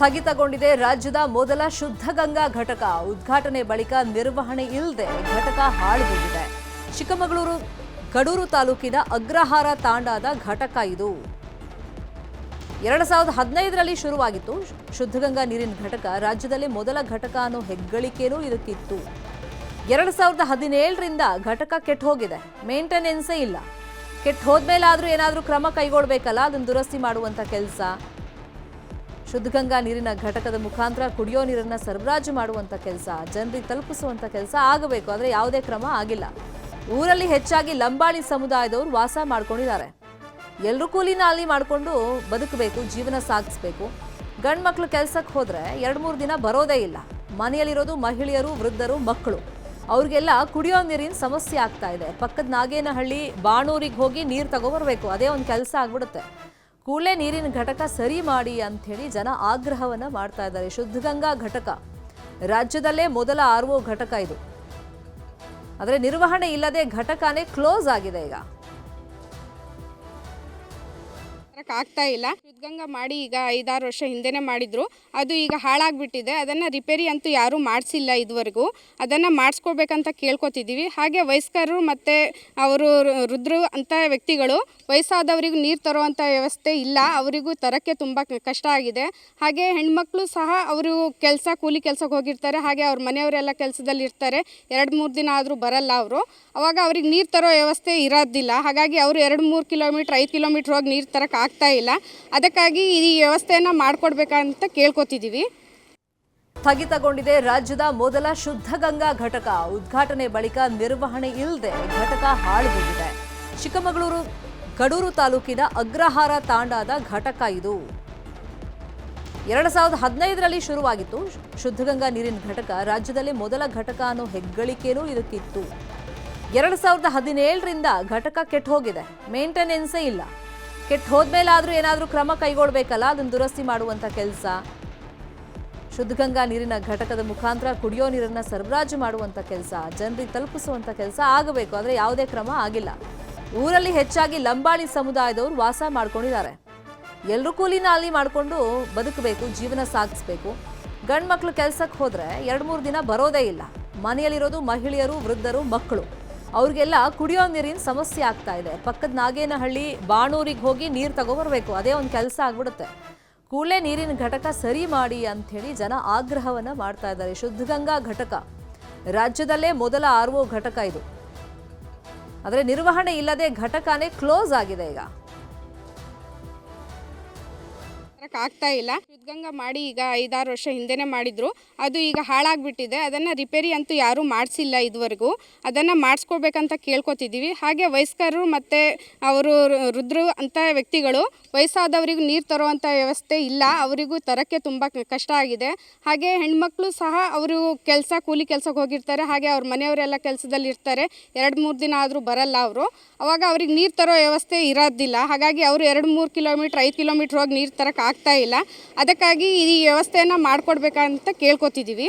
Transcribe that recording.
ಸ್ಥಗಿತಗೊಂಡಿದೆ ರಾಜ್ಯದ ಮೊದಲ ಶುದ್ಧ ಗಂಗಾ ಘಟಕ. ಉದ್ಘಾಟನೆ ಬಳಿಕ ನಿರ್ವಹಣೆ ಇಲ್ಲದೆ ಘಟಕ ಹಾಳುಬಿದ್ದಿದೆ ಚಿಕ್ಕಮಗಳೂರು ಕಡೂರು ತಾಲೂಕಿನ ಅಗ್ರಹಾರ ತಾಂಡಾದ ಘಟಕ ಇದು. ಎರಡು ಸಾವಿರದ ಹದಿನೈದರಲ್ಲಿ ಶುರುವಾಗಿತ್ತು. ಶುದ್ಧಗಂಗಾ ನೀರಿನ ಘಟಕ ರಾಜ್ಯದಲ್ಲಿ ಮೊದಲ ಘಟಕ ಅನ್ನೋ ಹೆಗ್ಗಳಿಕೆನೂ ಇದಕ್ಕಿತ್ತು. ಎರಡು ಸಾವಿರದ ಹದಿನೇಳರಿಂದ ಘಟಕ ಕೆಟ್ಟ ಹೋಗಿದೆ ಮೇಂಟೆನೆನ್ಸೇ ಇಲ್ಲ. ಕೆಟ್ಟ ಹೋದ್ಮೇಲಾದರೂ ಏನಾದರೂ ಕ್ರಮ ಕೈಗೊಳ್ಬೇಕಲ್ಲ, ಅದನ್ನು ದುರಸ್ತಿ ಮಾಡುವಂಥ ಕೆಲಸ. ಶುದ್ಧಗಂಗಾ ನೀರಿನ ಘಟಕದ ಮುಖಾಂತರ ಕುಡಿಯೋ ನೀರನ್ನು ಸರಬರಾಜು ಮಾಡುವಂಥ ಕೆಲಸ, ಜನರಿಗೆ ತಲುಪಿಸುವಂಥ ಕೆಲಸ ಆಗಬೇಕು, ಆದರೆ ಯಾವುದೇ ಕ್ರಮ ಆಗಿಲ್ಲ. ಊರಲ್ಲಿ ಹೆಚ್ಚಾಗಿ ಲಂಬಾಣಿ ಸಮುದಾಯದವರು ವಾಸ ಮಾಡ್ಕೊಂಡಿದ್ದಾರೆ. ಎಲ್ಲರೂ ಕೂಲಿನ ಅಲ್ಲಿ ಮಾಡಿಕೊಂಡು ಬದುಕಬೇಕು, ಜೀವನ ಸಾಗಿಸ್ಬೇಕು. ಗಂಡು ಮಕ್ಕಳು ಕೆಲಸಕ್ಕೆ ಹೋದರೆ ಎರಡು ಮೂರು ದಿನ ಬರೋದೇ ಇಲ್ಲ. ಮನೆಯಲ್ಲಿರೋದು ಮಹಿಳೆಯರು, ವೃದ್ಧರು, ಮಕ್ಕಳು. ಅವ್ರಿಗೆಲ್ಲ ಕುಡಿಯೋ ನೀರಿನ ಸಮಸ್ಯೆ ಆಗ್ತಾ ಇದೆ. ಪಕ್ಕದ ನಾಗೇನಹಳ್ಳಿ ಬಾಣೂರಿಗೆ ಹೋಗಿ ನೀರು ತಗೊಬರ್ಬೇಕು ಅದೇ ಒಂದು ಕೆಲಸ ಆಗ್ಬಿಡುತ್ತೆ. ಕೂಡಲೇ ನೀರಿನ ಘಟಕ ಸರಿ ಮಾಡಿ ಅಂಥೇಳಿ ಜನ ಆಗ್ರಹವನ್ನ ಮಾಡ್ತಾ ಇದ್ದಾರೆ. ಶುದ್ಧಗಂಗಾ ಘಟಕ. ರಾಜ್ಯದಲ್ಲೇ ಮೊದಲ ಆರ್ ಘಟಕ ಇದು. ಆದರೆ ನಿರ್ವಹಣೆ ಇಲ್ಲದೆ ಘಟಕನೇ ಕ್ಲೋಸ್ ಆಗಿದೆ ಈಗ. ಆಗ್ತಾ ಇಲ್ಲ. ಶುದ್ಧಗಂಗಾ ಮಾಡಿ ಈಗ ಐದಾರು ವರ್ಷ ಹಿಂದೆನೇ ಮಾಡಿದ್ರು. ಅದು ಈಗ ಹಾಳಾಗ್ಬಿಟ್ಟಿದೆ. ಅದನ್ನ ರಿಪೇರಿ ಅಂತೂ ಯಾರೂ ಮಾಡಿಸಿಲ್ಲ ಇದುವರೆಗೂ. ಅದನ್ನ ಮಾಡಿಸ್ಕೋಬೇಕಂತ ಕೇಳ್ಕೊತಿದ್ದೀವಿ ಹಾಗೆ ವಯಸ್ಕರು ಮತ್ತೆ ಅವರು ರುದ್ರು ಅಂತ ವ್ಯಕ್ತಿಗಳು ವಯಸ್ಸಾದವರಿಗೂ ನೀರು ತರುವಂಥ ವ್ಯವಸ್ಥೆ ಇಲ್ಲ. ಅವರಿಗೂ ತರಕ್ಕೆ ತುಂಬ ಕಷ್ಟ ಆಗಿದೆ. ಹಾಗೆ ಹೆಣ್ಮಕ್ಳು ಸಹ ಅವರು ಕೆಲಸ, ಕೂಲಿ ಕೆಲ್ಸಕ್ಕೆ ಹೋಗಿರ್ತಾರೆ. ಹಾಗೆ ಅವ್ರ ಮನೆಯವರೆಲ್ಲ ಕೆಲಸದಲ್ಲಿ ಇರ್ತಾರೆ. ಎರಡು ಮೂರು ದಿನ ಆದರೂ ಬರಲ್ಲ ಅವರು. ಅವಾಗ ಅವ್ರಿಗೆ ನೀರು ತರೋ ವ್ಯವಸ್ಥೆ ಇರೋದಿಲ್ಲ. ಹಾಗಾಗಿ ಅವರು ಎರಡು ಮೂರು ಕಿಲೋಮೀಟ್ರ್, ಐದು ಕಿಲೋಮೀಟ್ರ್ ಹೋಗಿ ನೀರು ತರಕ್ಕೆ ಆಗ್ತಾ ಇಲ್ಲ. ಅದಕ್ಕಾಗಿ ಈ ವ್ಯವಸ್ಥೆಯನ್ನು ಮಾಡಿಕೊಡ್ಬೇಕಂತ ಕೇಳ್ಕೊತಿದ್ದೀವಿ ಸ್ಥಗಿತಗೊಂಡಿದೆ ರಾಜ್ಯದ ಮೊದಲ ಶುದ್ಧ ಗಂಗಾ ಘಟಕ. ಉದ್ಘಾಟನೆ ಬಳಿಕ ನಿರ್ವಹಣೆ ಇಲ್ಲದೆ ಘಟಕ ಹಾಳುಬಿದ್ದಿದೆ ಚಿಕ್ಕಮಗಳೂರು ಕಡೂರು ತಾಲೂಕಿನ ಅಗ್ರಹಾರ ತಾಂಡಾದ ಘಟಕ ಇದು. ಎರಡು ಸಾವಿರದ ಹದಿನೈದರಲ್ಲಿ ಶುರುವಾಗಿತ್ತು. ಶುದ್ಧಗಂಗಾ ನೀರಿನ ಘಟಕ ರಾಜ್ಯದಲ್ಲಿ ಮೊದಲ ಘಟಕ ಅನ್ನೋ ಹೆಗ್ಗಳಿಕೆನೂ ಇದಕ್ಕಿತ್ತು. ಎರಡು ಸಾವಿರದ ಹದಿನೇಳರಿಂದ ಘಟಕ ಕೆಟ್ಟು ಹೋಗಿದೆ. ಮೇಂಟೆನೆನ್ಸೇ ಇಲ್ಲ. ಕೆಟ್ಟು ಹೋದ್ಮೇಲಾದರೂ ಏನಾದರೂ ಕ್ರಮ ಕೈಗೊಳ್ಬೇಕಲ್ಲ? ಅದನ್ನು ದುರಸ್ತಿ ಮಾಡುವಂಥ ಕೆಲಸ. ಶುದ್ಧಗಂಗಾ ನೀರಿನ ಘಟಕದ ಮುಖಾಂತರ ಕುಡಿಯೋ ನೀರನ್ನು ಸರಬರಾಜು ಮಾಡುವಂಥ ಕೆಲಸ, ಜನರಿಗೆ ತಲುಪಿಸುವಂಥ ಕೆಲಸ ಆಗಬೇಕು. ಆದರೆ ಯಾವುದೇ ಕ್ರಮ ಆಗಿಲ್ಲ. ಊರಲ್ಲಿ ಹೆಚ್ಚಾಗಿ ಲಂಬಾಣಿ ಸಮುದಾಯದವರು ವಾಸ ಮಾಡ್ಕೊಂಡಿದ್ದಾರೆ. ಎಲ್ಲರೂ ಕೂಲಿನ ಅಲ್ಲಿ ಮಾಡಿಕೊಂಡು ಬದುಕಬೇಕು, ಜೀವನ ಸಾಗಿಸ್ಬೇಕು. ಗಂಡು ಮಕ್ಕಳು ಕೆಲಸಕ್ಕೆ ಹೋದರೆ ಎರಡು ಮೂರು ದಿನ ಬರೋದೇ ಇಲ್ಲ. ಮನೆಯಲ್ಲಿರೋದು ಮಹಿಳೆಯರು, ವೃದ್ಧರು, ಮಕ್ಕಳು. ಅವ್ರಿಗೆಲ್ಲ ಕುಡಿಯೋ ನೀರಿನ ಸಮಸ್ಯೆ ಆಗ್ತಾ ಇದೆ. ಪಕ್ಕದ ನಾಗೇನಹಳ್ಳಿ ಬಾಣೂರಿಗೆ ಹೋಗಿ ನೀರು ತಗೊಬರ್ಬೇಕು. ಅದೇ ಒಂದು ಕೆಲಸ ಆಗ್ಬಿಡುತ್ತೆ. ಕೂಡಲೇ ನೀರಿನ ಘಟಕ ಸರಿ ಮಾಡಿ ಅಂಥೇಳಿ ಜನ ಆಗ್ರಹವನ್ನು ಮಾಡ್ತಾ ಇದ್ದಾರೆ. ಶುದ್ಧಗಂಗಾ ಘಟಕ. ರಾಜ್ಯದಲ್ಲೇ ಮೊದಲ ಆರ್ ಘಟಕ ಇದು. ಆದರೆ ನಿರ್ವಹಣೆ ಇಲ್ಲದೆ ಘಟಕನೇ ಕ್ಲೋಸ್ ಆಗಿದೆ ಈಗ. ಆಗ್ತಾ ಇಲ್ಲ. ಸಿದ್ಧಗಂಗಾ ಮಾಡಿ ಈಗ ಐದಾರು ವರ್ಷ ಹಿಂದೆನೆ ಮಾಡಿದ್ರು. ಅದು ಈಗ ಹಾಳಾಗ್ಬಿಟ್ಟಿದೆ. ಅದನ್ನು ರಿಪೇರಿ ಅಂತೂ ಯಾರೂ ಮಾಡಿಸಿಲ್ಲ ಇದುವರೆಗೂ. ಅದನ್ನು ಮಾಡಿಸ್ಕೋಬೇಕಂತ ಕೇಳ್ಕೊತಿದ್ದೀವಿ ಹಾಗೆ ವಯಸ್ಕರು ಮತ್ತೆ ಅವರು ರುದ್ರು ಅಂತ ವ್ಯಕ್ತಿಗಳು, ವಯಸ್ಸಾದವರಿಗೂ ನೀರು ತರುವಂಥ ವ್ಯವಸ್ಥೆ ಇಲ್ಲ. ಅವರಿಗೂ ತರೋಕ್ಕೆ ತುಂಬ ಕಷ್ಟ ಆಗಿದೆ. ಹಾಗೆ ಹೆಣ್ಮಕ್ಳು ಸಹ ಅವರು ಕೆಲಸ, ಕೂಲಿ ಕೆಲಸಕ್ಕೆ ಹೋಗಿರ್ತಾರೆ. ಹಾಗೆ ಅವ್ರ ಮನೆಯವರೆಲ್ಲ ಕೆಲಸದಲ್ಲಿ ಇರ್ತಾರೆ. ಎರಡು ಮೂರು ದಿನ ಆದರೂ ಬರಲ್ಲ ಅವರು. ಅವಾಗ ಅವ್ರಿಗೆ ನೀರು ತರೋ ವ್ಯವಸ್ಥೆ ಇರೋದಿಲ್ಲ. ಹಾಗಾಗಿ ಅವರು ಎರಡು ಮೂರು ಕಿಲೋಮೀಟ್ರ್, ಐದು ಕಿಲೋಮೀಟ್ರ್ ಹೋಗಿ ನೀರು ತರಕ್ಕೆ ಆಗ್ತಾ ಇಲ್ಲ. ಅದಕ್ಕಾಗಿ ಈ ವ್ಯವಸ್ಥೆಯನ್ನು ಮಾಡಿಕೊಡ್ಬೇಕಂತ ಕೇಳ್ಕೊತಿದ್ದೀವಿ